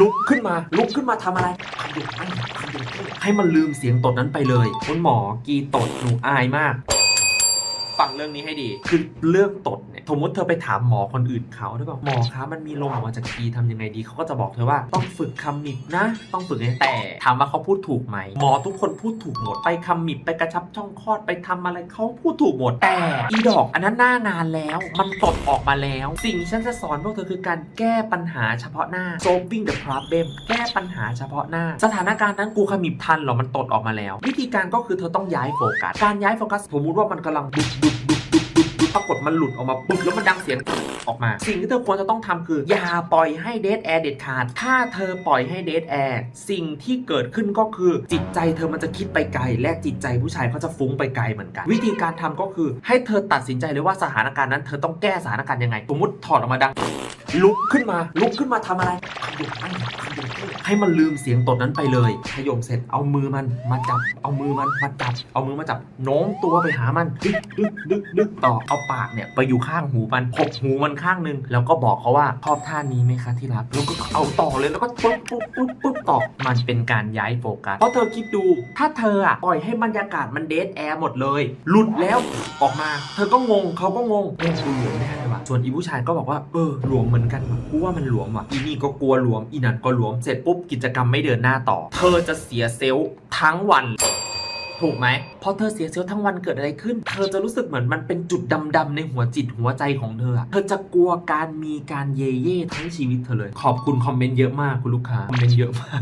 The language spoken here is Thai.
ลุกขึ้นมา ลุกขึ้นมาทำอะไรทำเด็กให้มันลืมเสียงตดนั้นไปเลยคุณหมอกีตดหนูอายมาก ฟังเรื่องนี้ให้ดี คือเรื่องตดเนี่ยสมมติเธอไปถามหมอคนอื่นเขาได้บอกหมอคะมันมีลมออกมาจากกีทำยังไงดีเขาก็จะบอกเธอว่าต้องฝึกคำมิบนะ ต้องฝึกไงแต่ถามว่าเขาพูดถูกไหมหมอทุกคนพูดถูกหมดไปคำมิบไปกระชับช่องคลอดไปทำอะไรเขาพูดถูกหมดแต่อีดอกอันนั้นหน้างานแล้ว มันตดออกมาแล้ว สิ่งที่ฉันจะสอนพวกเธอคือการแก้ปัญหาเฉพาะหน้า solving the problem แก้ปัญหาเฉพาะหน้า สถานการณ์นั้นกูขมิบทันหรอมันตดออกมาแล้ว วิธีการก็คือเธอต้องย้ายโฟกัสการย้ายโฟกัสสมมติว่ามันกำลังดุดดุดดุดดุดดุดดุด ปรากฏมันหลุดออกมาปุ๊บแล้วมันดังเสียงออกมา สิ่งที่เธอควรจะต้องทำคือ อย่าปล่อยให้เดทแอร์เด็ดขาด ถ้าเธอปล่อยให้เดทแอร์สิ่งที่เกิดขึ้นก็คือ จิตใจเธอมันจะคิดไปไกล และจิตใจผู้ชายเขาจะฟุ้งไปไกลเหมือนกัน วิธีการทำก็คือ ให้เธอตัดสินใจเลยว่าสถานการณ์นั้น เธอต้องแก้สถานการณ์ยังไงสมมติถอดออกมาดัง ลุกขึ้นมาลุกขึ้นมาทำอะไร ขยุกให้ขยุกให้มันลืมเสียงตดนั้นไปเลย ขยมเสร็จเอามือมันมาจับ เอามือมันมาจับ เอามือมาจับโน้มตัวไปหามันดึกดึกดึกดึกต่อเอาปากเนี่ยไปอยู่ข้างหูมันพกหูมันข้างหนึง แล้วก็บอกเขาว่าชอบท่านี้ไหมคะที่รักแล้วก็เอาต่อเลยแล้วก็ปุ๊บปุ๊บปุ๊บปุ๊บต่อมันเป็นการย้ายโฟกัสเพราะเธอคิดดู ถ้าเธออะปล่อยให้บรรยากาศมันเดทแอร์หมดเลย หลุดแล้วออกมา เธอก็งงเขาก็งงเอ๊ะกูหลวมแน่ ส่วนอีผู้ชายก็บอกว่าเออหลวมเหมือนกันว่ะกูว่ามันหลวมว่ะอีนี่ก็กลัวหลวมอีนั่นก็หลวมเสร็จปุ๊บกิจกรรมไม่เดินหน้าต่อ เธอจะเสียเซลล์ทั้งวันถูกไหมพอเธอเสียเซลล์ทั้งวันเกิดอะไรขึ้น เธอจะรู้สึกเหมือนมันเป็นจุดดำๆในหัวจิตหัวใจของเธอ เธอจะกลัวการมีการเย่เย่ทั้งชีวิตเธอเลย ขอบคุณคอมเมนต์เยอะมากคุณลูกค้า คอมเมนต์เยอะมาก